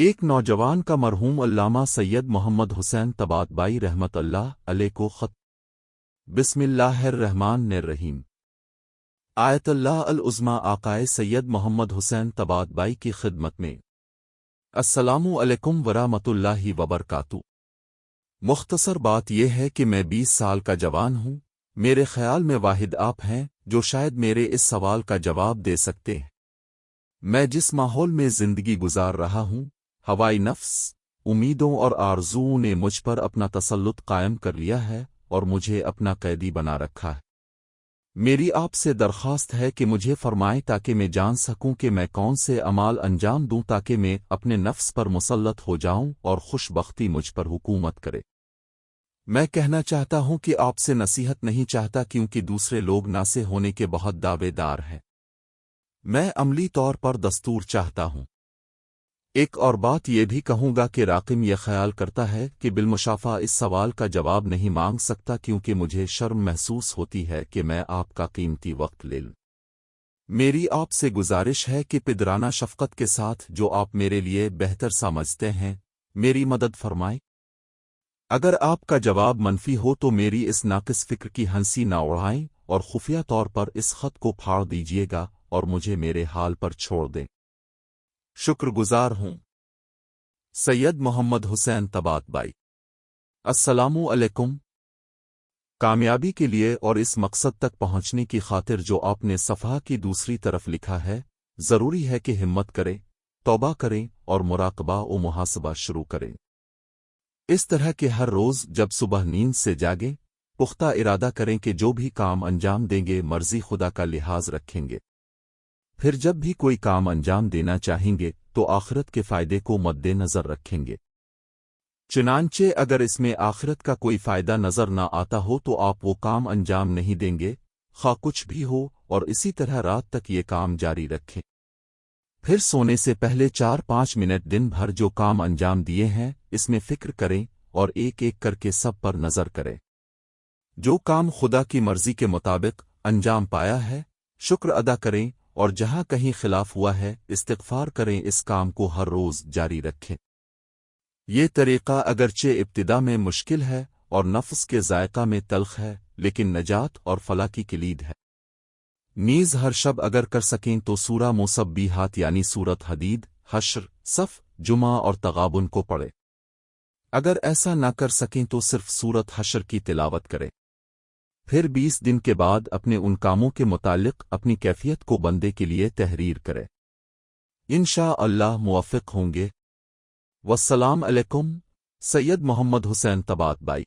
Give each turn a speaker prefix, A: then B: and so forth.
A: ایک نوجوان کا مرحوم علامہ سید محمد حسین تبات بائی رحمت اللہ علیہ کو خط۔ بسم اللہ الرحمن الرحیم۔ آیت اللہ العظما آقائے سید محمد حسین تبات بائی کی خدمت میں۔ السلام علیکم ورحمۃ اللہ وبرکاتہ۔ مختصر بات یہ ہے کہ میں بیس سال کا جوان ہوں۔ میرے خیال میں واحد آپ ہیں جو شاید میرے اس سوال کا جواب دے سکتے ہیں۔ میں جس ماحول میں زندگی گزار رہا ہوں ہوائی نفس، امیدوں اور آرزوؤں نے مجھ پر اپنا تسلط قائم کر لیا ہے اور مجھے اپنا قیدی بنا رکھا ہے۔ میری آپ سے درخواست ہے کہ مجھے فرمائیں تاکہ میں جان سکوں کہ میں کون سے امال انجام دوں تاکہ میں اپنے نفس پر مسلط ہو جاؤں اور خوش بختی مجھ پر حکومت کرے۔ میں کہنا چاہتا ہوں کہ آپ سے نصیحت نہیں چاہتا کیونکہ دوسرے لوگ ناسے ہونے کے بہت دعوے دار ہیں۔ میں عملی طور پر دستور چاہتا ہوں۔ ایک اور بات یہ بھی کہوں گا کہ راقم یہ خیال کرتا ہے کہ بالمشافہ اس سوال کا جواب نہیں مانگ سکتا کیونکہ مجھے شرم محسوس ہوتی ہے کہ میں آپ کا قیمتی وقت لے لوں۔ میری آپ سے گزارش ہے کہ پدرانہ شفقت کے ساتھ جو آپ میرے لیے بہتر سمجھتے ہیں، میری مدد فرمائیں۔ اگر آپ کا جواب منفی ہو تو میری اس ناقص فکر کی ہنسی نہ اڑائیں اور خفیہ طور پر اس خط کو پھاڑ دیجیے گا اور مجھے میرے حال پر چھوڑ دیں۔ شکر گزار ہوں۔ سید محمد حسین تبات بائی۔ السلام علیکم۔ کامیابی کے لیے اور اس مقصد تک پہنچنے کی خاطر جو آپ نے صفحہ کی دوسری طرف لکھا ہے، ضروری ہے کہ ہمت کریں، توبہ کریں اور مراقبہ و محاسبہ شروع کریں۔ اس طرح کے ہر روز جب صبح نیند سے جاگیں، پختہ ارادہ کریں کہ جو بھی کام انجام دیں گے، مرضی خدا کا لحاظ رکھیں گے۔ پھر جب بھی کوئی کام انجام دینا چاہیں گے تو آخرت کے فائدے کو مد نظر رکھیں گے۔ چنانچہ اگر اس میں آخرت کا کوئی فائدہ نظر نہ آتا ہو تو آپ وہ کام انجام نہیں دیں گے، خواہ کچھ بھی ہو، اور اسی طرح رات تک یہ کام جاری رکھیں۔ پھر سونے سے پہلے چار پانچ منٹ دن بھر جو کام انجام دیے ہیں، اس میں فکر کریں اور ایک ایک کر کے سب پر نظر کریں۔ جو کام خدا کی مرضی کے مطابق انجام پایا ہے، شکر ادا کریں اور جہاں کہیں خلاف ہوا ہے، استغفار کریں اس کام کو ہر روز جاری رکھیں۔ یہ طریقہ اگرچہ ابتدا میں مشکل ہے اور نفس کے ذائقہ میں تلخ ہے، لیکن نجات اور فلاں کی کلید ہے۔ نیز ہر شب اگر کر سکیں تو سورہ موسب بھی ہاتھ یعنی سورت حدید، حشر، صف، جمعہ اور تغابن کو پڑھے اگر ایسا نہ کر سکیں تو صرف سورت حشر کی تلاوت کرے پھر بیس دن کے بعد اپنے ان کاموں کے متعلق اپنی کیفیت کو بندے کے لیے تحریر کرے۔ انشاء اللہ موافق ہوں گے۔ والسلام علیکم، سید محمد حسین تبات بائی